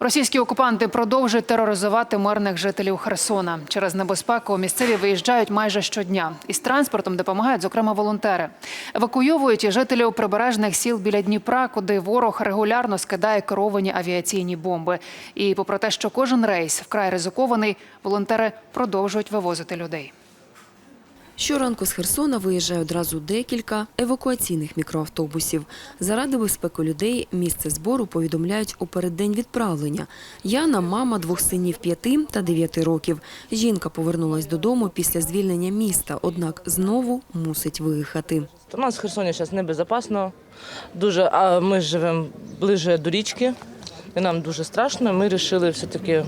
Російські окупанти продовжують тероризувати мирних жителів Херсона. Через небезпеку місцеві виїжджають майже щодня. Із транспортом допомагають, зокрема, волонтери. Евакуйовують і жителів прибережних сіл біля Дніпра, куди ворог регулярно скидає керовані авіаційні бомби. І попри те, що кожен рейс вкрай ризикований, волонтери продовжують вивозити людей. Щоранку з Херсона виїжджає одразу декілька евакуаційних мікроавтобусів. Заради безпеки людей місце збору повідомляють у переддень відправлення. Яна – мама двох синів п'яти та дев'яти років. Жінка повернулась додому після звільнення міста, однак знову мусить виїхати. У нас в Херсоні зараз небезпечно. Дуже, ми живемо ближче до річки. І нам дуже страшно. Ми вирішили все-таки,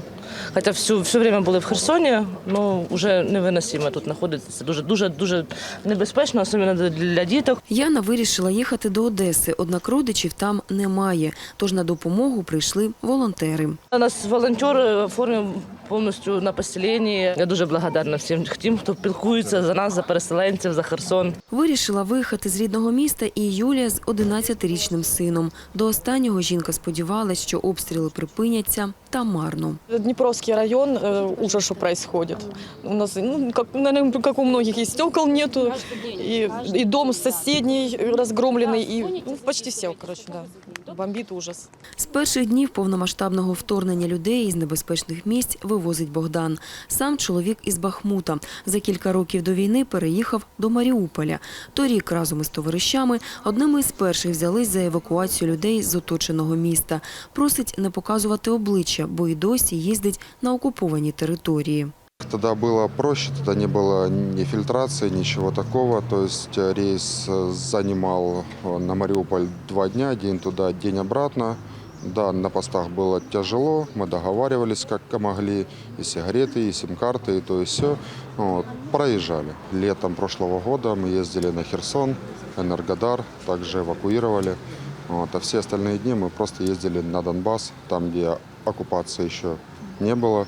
хоча всю, все время були в Херсоні, ну вже невиносимо тут знаходитися. Дуже дуже дуже небезпечно, особливо для діток. Яна вирішила їхати до Одеси, однак родичів там немає. Тож на допомогу прийшли волонтери. У нас волонтер оформив повністю на поселенні. Я дуже благодарна всім тим, хто пілкується за нас, за переселенців, за Херсон. Вирішила виїхати з рідного міста і Юлія з 11-річним сином. До останнього жінка сподівалась, що обстріли припиняться, та марно. Днепровский район, э, ужас, что происходит. У нас, ну, как, наверное, как у многих, и стекол нету, и, и дом соседний разгромленный, и ну, почти все, короче, да. Бомбит ужас. З перших днів повномасштабного вторгнення людей із небезпечних місць вивозить Богдан. Сам чоловік із Бахмута. За кілька років до війни переїхав до Маріуполя. Торік разом із товаришами одними із перших взялись за евакуацію людей з оточеного міста. Просить не показувати обличчя, бо й досі їздить на окуповані території. Тогда было проще, тогда не было ни фильтрации, ничего такого. То есть э, рейс э, занимал э, на Мариуполь два дня, день туда, день обратно. Да, на постах было тяжело, мы договаривались как могли, и сигареты, и сим-карты, и то, и все. Вот, проезжали. Летом прошлого года мы ездили на Херсон, Энергодар, также эвакуировали. Вот, а все остальные дни мы просто ездили на Донбасс, там, где оккупации еще не было.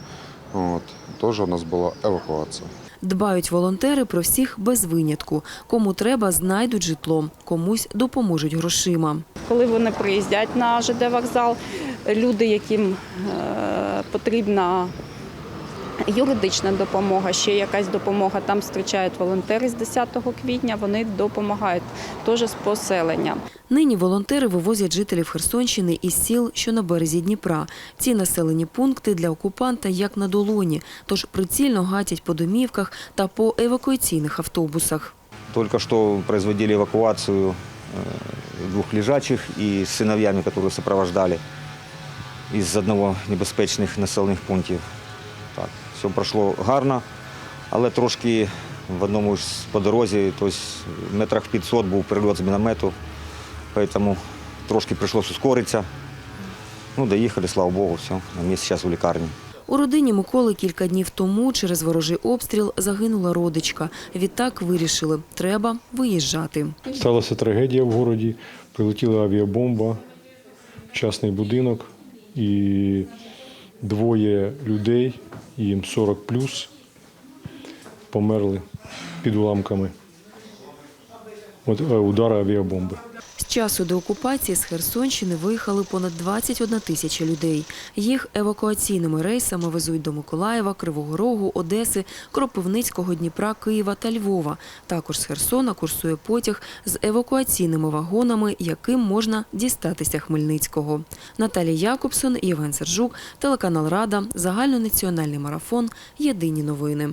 Вот, Теж у нас була евакуація. Дбають волонтери про всіх без винятку. Кому треба, знайдуть житло, комусь допоможуть грошима. коли вони приїздять на ЖД вокзал, люди, яким е, потрібна юридична допомога, ще якась допомога, там зустрічають волонтери з 10 квітня, вони допомагають теж з поселенням. Нині волонтери вивозять жителів Херсонщини із сіл, що на березі Дніпра. Ці населені пункти для окупанта як на долоні, тож прицільно гатять по домівках та по евакуаційних автобусах. Только что производили эвакуацию э, двух лежачих и с сыновьями, которые сопровождали из одного небезпечних населених пунктів. Все пройшло гарно, але трошки в одному з по дорозі, тобто метрах 500 був прильот з міномету, тому трошки прийшлося ускоритися. Ну, доїхали, слава Богу, все, на місці зараз у лікарні. У родині Миколи кілька днів тому через ворожий обстріл загинула родичка. Відтак вирішили – треба виїжджати. Сталася трагедія в городі, прилетіла авіабомба, в частний будинок, і двоє людей, їм 40 плюс, померли під уламками е, удара авіабомби. Часу деокупації з Херсонщини виїхали понад 21 тисяча людей. Їх евакуаційними рейсами везуть до Миколаєва, Кривого Рогу, Одеси, Кропивницького, Дніпра, Києва та Львова. Також з Херсона курсує потяг з евакуаційними вагонами, яким можна дістатися Хмельницького. Наталія Якобсон, Євген Сержук, телеканал Рада, загальнонаціональний марафон. Єдині новини.